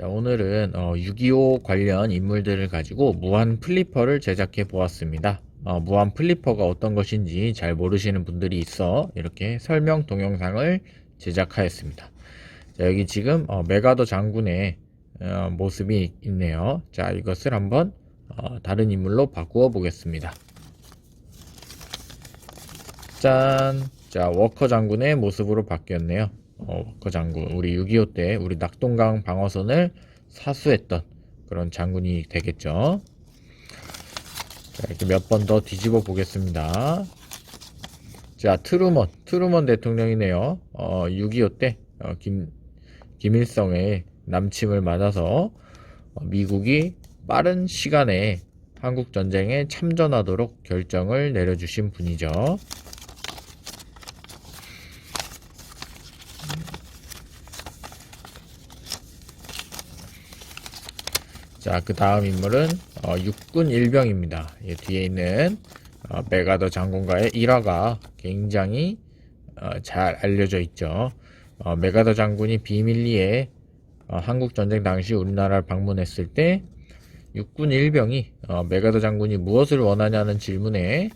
자, 오늘은 어, 6.25 관련 인물들을 가지고 무한 플리퍼를 제작해 보았습니다. 어, 무한 플리퍼가 어떤 것인지 잘 모르시는 분들이 있어 이렇게 설명 동영상을 제작하였습니다. 자, 여기 지금 어, 메가더 장군의 어, 모습이 있네요. 자, 이것을 한번 어, 다른 인물로 바꾸어 보겠습니다. 짠! 자, 워커 장군의 모습으로 바뀌었네요. 어, 워커 장군. 우리 6.25 때 우리 낙동강 방어선을 사수했던 그런 장군이 되겠죠. 자, 이렇게 몇 번 더 뒤집어 보겠습니다. 자, 트루먼. 트루먼 대통령이네요. 어, 6.25 때, 어, 김, 김일성의 남침을 맞아서 어, 미국이 빠른 시간에 한국 전쟁에 참전하도록 결정을 내려주신 분이죠. 자, 그 다음 인물은 어, 육군 일병입니다. 이 뒤에 있는 어, 메가더 장군과의 일화가 굉장히 어, 잘 알려져 있죠. 어, 메가더 장군이 비밀리에 어, 한국 전쟁 당시 우리나라를 방문했을 때 육군 일병이 어, 메가더 장군이 무엇을 원하냐는 질문에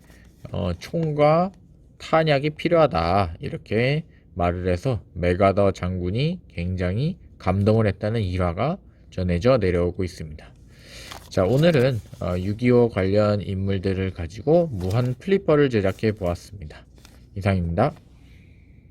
어, 총과 탄약이 필요하다 이렇게 말을 해서 메가더 장군이 굉장히 감동을 했다는 일화가 전해져 내려오고 있습니다. 자, 오늘은 6.25 관련 인물들을 가지고 무한 플리퍼를 제작해 보았습니다. 이상입니다.